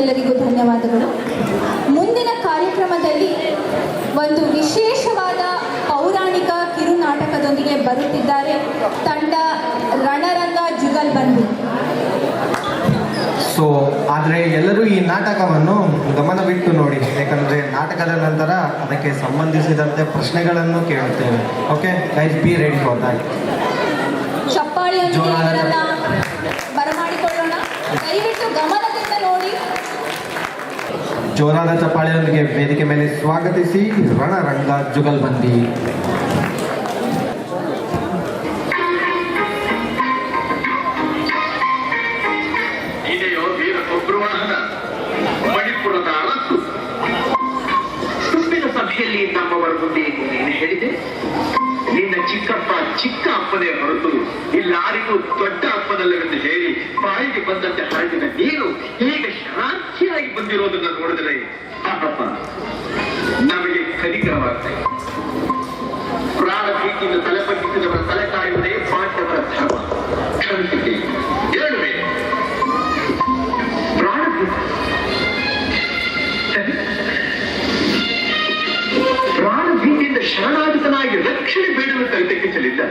ಎಲ್ಲರಿಗೂ ಧನ್ಯವಾದಗಳು. ಮುಂದಿನ ಕಾರ್ಯಕ್ರಮದಲ್ಲಿ ಒಂದು ವಿಶೇಷವಾದ ಪೌರಾಣಿಕ ಕಿರುನಾಟಕದೊಂದಿಗೆ ಬರುತ್ತಿದ್ದಾರೆ ತಂಡ ರಣರಂಗ ಜುಗಲ್ ಬಂಧು. ಸೊ ಆದರೆ ಎಲ್ಲರೂ ಈ ನಾಟಕವನ್ನು ಗಮನವಿಟ್ಟು ನೋಡಿ ಯಾಕಂದರೆ ನಾಟಕದ ನಂತರ ಅದಕ್ಕೆ ಸಂಬಂಧಿಸಿದಂತೆ ಪ್ರಶ್ನೆಗಳನ್ನು ಕೇಳುತ್ತೇವೆ. Okay guys be ready for that ಚಪ್ಪಾಳಿಯೊಂದಿಗೆ ಜೋರಾದ ಚಪ್ಪಾಳೆಯೊಂದಿಗೆ ವೇದಿಕೆ ಮೇಲೆ ಸ್ವಾಗತಿಸಿ, ರಣರಂಗ ಜುಗಲ್ಬಂದಿ. ಮಣಿಪುರದ ಅಲಸು ಸುಪ್ಪಿನ ಸಭೆಯಲ್ಲಿ ನಮ್ಮವರ ಮುಂದೆ ನೀನು ಹೇಳಿದೆ. ನಿನ್ನ ಚಿಕ್ಕಪ್ಪ ಚಿಕ್ಕ ಅಪ್ಪನೇ ಹೊರತು ಇಲ್ಲಾರಿಗೂ ದೊಡ್ಡ ಅಪ್ಪನಲ್ಲವೆಂದು ಹೇಳಿ ಬಾಯಿಗೆ ಬಂದಂತೆ ಹರಡಿದ ನೀನು ಬಂದಿರೋದನ್ನ ನೋಡಿದ್ರೆ ಪಾಪಪ್ಪ, ನಮಗೆ ಕನಿಕರವಾಗ್ತಾ ಇದೆ ಪ್ರಾಣ ಭೀತಿಯಿಂದ ತಲೆ ಬಗ್ಗಿಸಿದವರ ತಲೆ ಕಾಯುವುದೇ ಪಾಂಡವರ ಧರ್ಮ. ಕ್ಷಮಿಸಿದೆ ಹೇಳುವೆ ಪ್ರಾಣಭೀತಿ. ಪ್ರಾಣಭೀತಿಯಿಂದ ಶರಣಾಗತನಾಗಿ ರಕ್ಷಣೆ ಬೇಡಲು ತಲೆತೆಕ್ಕಿಸಲಿಲ್ಲ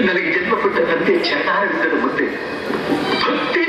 ನನಗೆ ಜನ್ಮ ಕೊಟ್ಟ ತಂದೆ ಚರಣಾರವಿಲ್ಲದ ಮತ್ತೆ ಭಕ್ತಿಯಿಂದ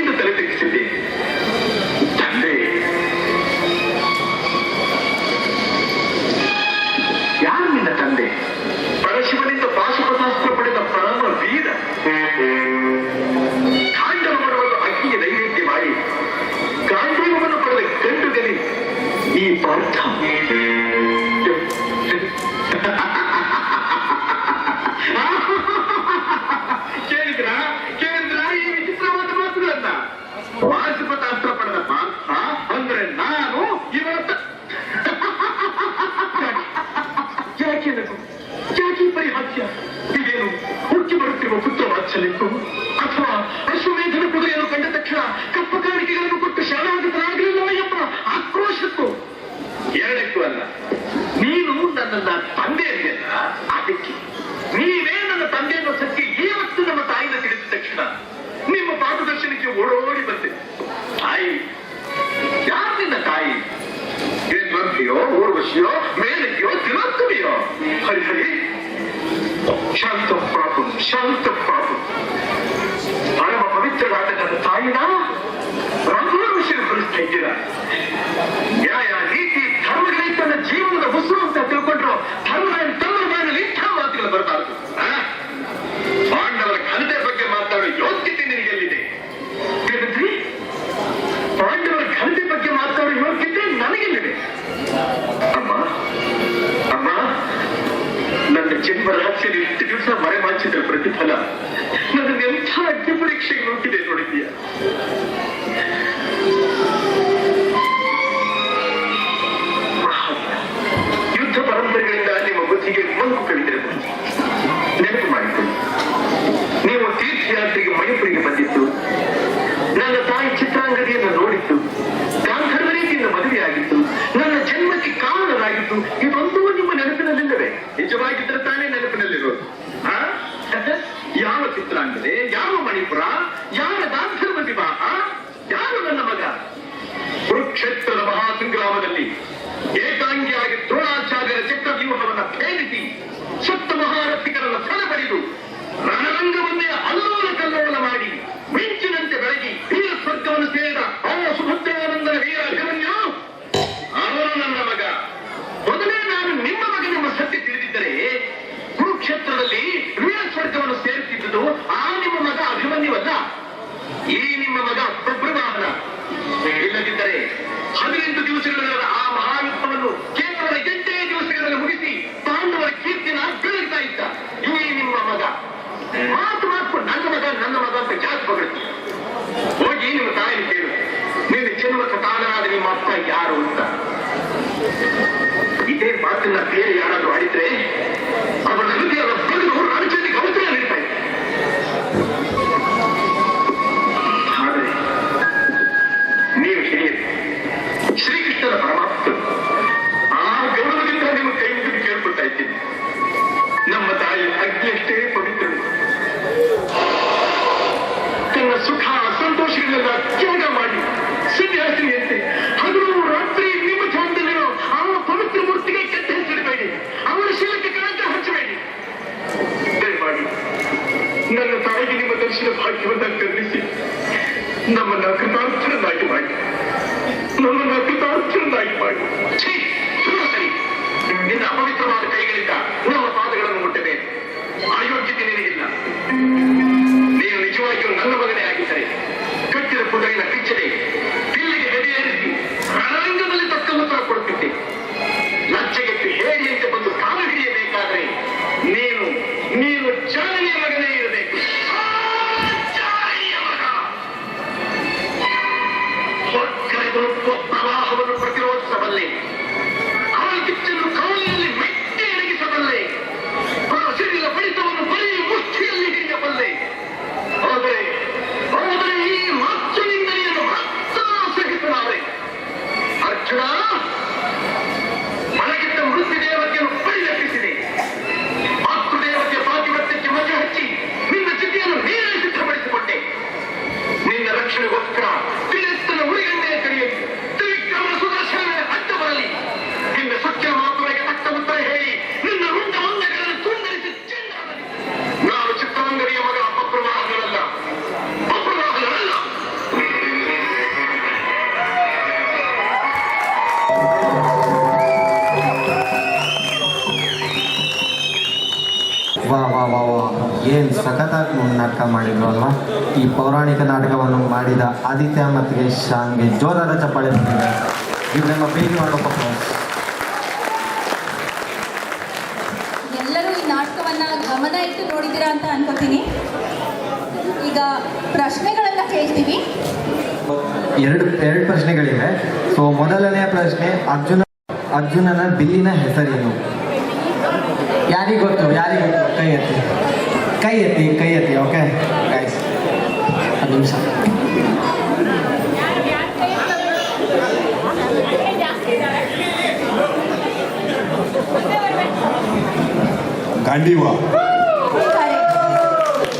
ನೀನು ನನ್ನನ್ನ ತಂದೆ ಅಂದೆಲ್ಲ ಅದಕ್ಕೆ ನೀವೇ ನನ್ನ ತಂದೆ ಅನ್ನೋ ಸತ್ಯ ಇವತ್ತು ನಮ್ಮ ತಾಯಿನ ತಿಳಿದ ತಕ್ಷಣ ನಿಮ್ಮ ಪಾದದರ್ಶನಕ್ಕೆ ಓಡೋಡಿ ಬಂದೆ ತಾಯಿ ಯಾರು ನಿನ್ನ ತಾಯಿ ದ್ವಂದ್ವಿಯೋ ಊರ್ವಶಿಯೋ ಮೇಲಕ್ಕಿಯೋ ತಿಲೋತ್ತಮಿಯೋ ಹರಿ ಹರಿ ಶಾಂತ ಪ್ರಾಪು ಶಾಂತ ಪ್ರಾಪು ಪರಮ ಪವಿತ್ರರಾದ ನನ್ನ ತಾಯಿನ ರಘುವಂಶಿಗೆ ಹೊಲಿಸ್ತಾ ಇದ್ದೀರಾ ತಿಳ್ಕೊಂಡ್ರು ಧರ್ಮಗಳ ತಮ್ಮ ಮೇಲೆ ಇಂಥ ಮಾತುಗಳು ಬರಬಾರದು? ಪಾಂಡವರ ಘನತೆ ಬಗ್ಗೆ ಮಾತಾಡೋ ಯೋಗ್ಯತೆ ಯಾವ ಚಿತ್ರಾಂಗದೆ ಯಾವ ಮಣಿಪುರ ನಾಟಕ ಮಾಡಿದ್ರು ಅಲ್ವಾ ಈ ಪೌರಾಣಿಕ ನಾಟಕವನ್ನು ಮಾಡಿದ ಆದಿತ್ಯ ಮತ್ತು ಶಾಂಗೆ ಜೋರಾದ ಚಪ್ಪಾಳೆ ಭೇಟಿ ಮಾಡೋಕೆ ಎಲ್ಲರೂ ಈ ನಾಟಕವನ್ನ ಗಮನ ಇಟ್ಟು ನೋಡಿದ್ದೀರಾ ಅಂತ ಅನ್ಕೋತೀನಿ. ಈಗ ಪ್ರಶ್ನೆಗಳನ್ನ ಕೇಳ್ತೀವಿ. ಎರಡು ಎರಡು ಪ್ರಶ್ನೆಗಳಿವೆ. ಸೊ ಮೊದಲನೆಯ ಪ್ರಶ್ನೆ ಅರ್ಜುನ ಅರ್ಜುನನ ಬಿಲ್ಲಿನ ಹೆಸರೇನು? ಯಾರಿಗ್ ಗೊತ್ತು? ಯಾರಿಗ್ ಗೊತ್ತು? ಕೈ ಎತ್ತಿ. ಕೈ ಎತ್ತಿ ಕೈ ಎತ್ತಿ ಓಕೆ ಗೈಸ್ ಒಂದು ನಿಮಿಷ.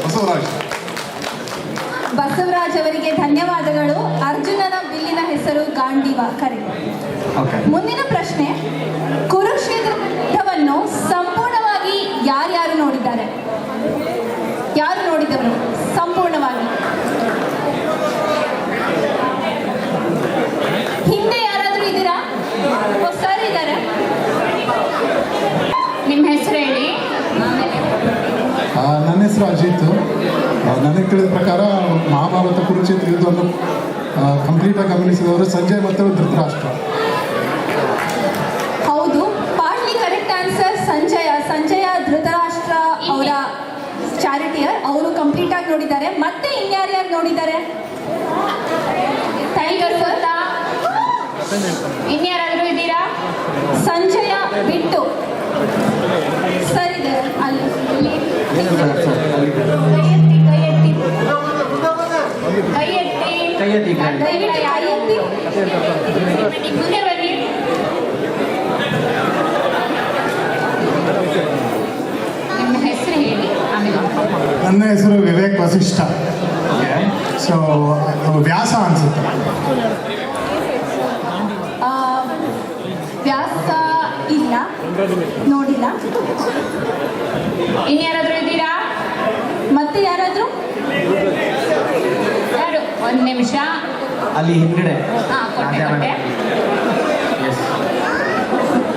ಬಸವರಾಜ್ ಬಸವರಾಜ್ ಅವರಿಗೆ ಧನ್ಯವಾದಗಳು. ಅರ್ಜುನನ ಬಿಲ್ಲಿನ ಹೆಸರು ಗಾಂಡಿವ ಕರೆ. ಓಕೆ ಮುಂದಿನ ಪ್ರಶ್ನೆ ಕುರುಕ್ಷೇತ್ರ ಯುದ್ಧವನ್ನು ಸಂಪೂರ್ಣವಾಗಿ ಯಾರ್ಯಾರು ನೋಡಿದ್ದಾರೆ? ಯಾರು ನೋಡಿದವರು? ಸಂಪೂರ್ಣವಾಗಿ. ಹಿಂದೆ ಯಾರಾದರೂ ಇದ್ದೀರಾ? ಸರ್ ಇದ್ದಾರೆ. ನಿಮ್ಮ ಹೆಸರು ಹೇಳಿ. ನನ್ನ ಹೆಸರು ಅಜಿತ್. ನನಗೆ ತಿಳಿದ ಪ್ರಕಾರ ಮಹಾಭಾರತ ಕುರುಚಿತ್ರ ಯುದ್ಧವನ್ನು ಕಂಪ್ಲೀಟಾಗಿ ಗಮನಿಸಿದವರು ಸಂಜಯ್ ಮತ್ತು ಧೃತರಾಷ್ಟ್ರ ಹೌದು partly correct answer Sanjaya Sanjaya Dhritarashtra ಅವರ ಚಾರಿಟಿಯರ್ ಅವರು ಕಂಪ್ಲೀಟ್ ಆಗಿ ನೋಡಿದ್ದಾರೆ. ಮತ್ತೆ ಇನ್ಯಾರ್ಯಾರು ನೋಡಿದ್ದಾರೆ? ಇನ್ಯಾರಾದ್ರೂ ಇದ್ದೀರಾ? ಸಂಜಯ ಬಿಟ್ಟು. ವಸಿಷ್ಠ ಓಕೆ ಸೊ ವ್ಯಾಸ ಅನ್ಸುತ್ತೆ. ಆ, ವ್ಯಾಸ ಇಲ್ಲ. ನೋಡಿಲ್ಲ. ಇನ್ಯಾರಾದ್ರೂ ಇದ್ದೀರಾ? ಮತ್ತೆ ಯಾರಾದ್ರೂ? ಯಾರು? ಒಂದು ನಿಮಿಷ. ಅಲ್ಲಿ ಹಿಂದ್ಗಡೆ ಹಾ ಕೊಟ್ಟೆ ಕೊಟ್ಟೆ ಎಸ್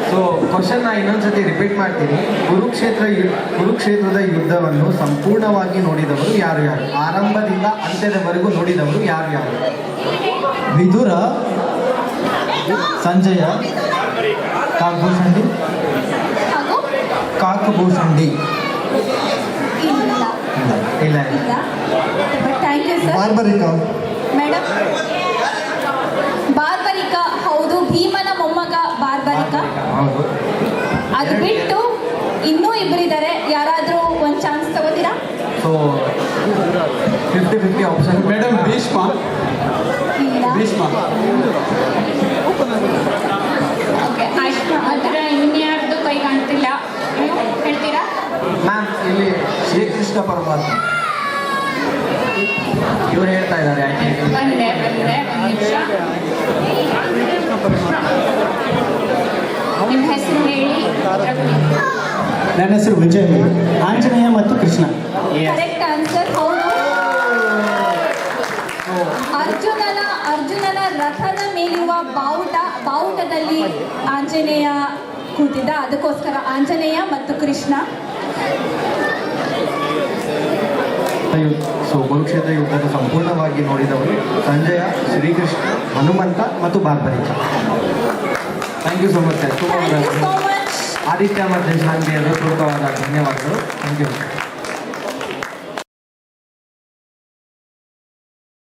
ಸೊ ಕ್ವಶನ್ ಇನ್ನೊಂದ್ಸತಿ ರಿಪೀಟ್ ಮಾಡ್ತೀನಿ. ಕುರುಕ್ಷೇತ್ರ ಕುರುಕ್ಷೇತ್ರದ ಯುದ್ಧವನ್ನು ಸಂಪೂರ್ಣವಾಗಿ ನೋಡಿದವರು ಯಾರು ಯಾರು? ಆರಂಭದಿಂದ ಅಂತ್ಯದವರೆಗೂ ನೋಡಿದವರು ಯಾರು ಯಾರು? ವಿದುರ ಸಂಜಯ ಹಾಗೂ ಇಲ್ಲ ಇಲ್ಲ ಇಲ್ಲ ಇಲ್ಲ ಇಲ್ಲ but thank you sir Barbarika madam Barbarika ಹೌದು ಭೀಮನ ಮೊಮ್ಮಗ ಬಾರ್ಬರಿಕ ಹೌದು ಅದು ಬಿಟ್ಟು ಇನ್ನೂ ಇಬ್ಬರಿದ್ದಾರೆ ಯಾರಾದರೂ ಒಂದು chance ತಗೋತೀರಾ? So fifty fifty option madam Bhishma Bhishma okay ಅದರ ಇನ್ಯಾರ್ದು ಕೈ ಕಾಣ್ತಿಲ್ಲ. ನೀವು ಹೇಳ್ತೀರಾ? ಮ್ಯಾಮ್ ಇಲ್ಲಿ ಶ್ರೀಕೃಷ್ಣ ಪರಮಾತ್ಮ. ಇವ್ರು ಹೇಳ್ತಾ ಇದ್ದಾರೆ ಆಕ್ಚುಲಿ ಬಂದೆ ಬಂದೆ ಒಂದು ನಿಮಿಷ. ನಿಮ್ಮ ಹೆಸರು ಹೇಳಿ. ನನ್ನ ಹೆಸರು ವಿಜಯ್ ಆಂಜನೇಯ ಮತ್ತು ಕೃಷ್ಣ. ಕರೆಕ್ಟ್ ಆನ್ಸರ್ ಹೌದು. ಅರ್ಜುನನ ಅರ್ಜುನನ ರಥದ ಮೇಲಿರುವ ಬಾವುಟ ಬಾವುಟದಲ್ಲಿ ಆಂಜನೇಯ ಕೂತಿದ್ದ. ಅದಕ್ಕೋಸ್ಕರ ಆಂಜನೇಯ ಮತ್ತು ಕೃಷ್ಣ. ಸೊ ಕುರುಕ್ಷೇತ್ರ ಯುದ್ಧದ ಸಂಪೂರ್ಣವಾಗಿ ನೋಡಿದವರು ಸಂಜಯ ಶ್ರೀಕೃಷ್ಣ ಹನುಮಂತ ಮತ್ತು Barbarika thank you so much thank you so much Aditya ಮತ್ತು ಶಾಂತಿಯರು ಪೂರ್ವಕವಾದ ಧನ್ಯವಾದಗಳು ಥ್ಯಾಂಕ್ ಯು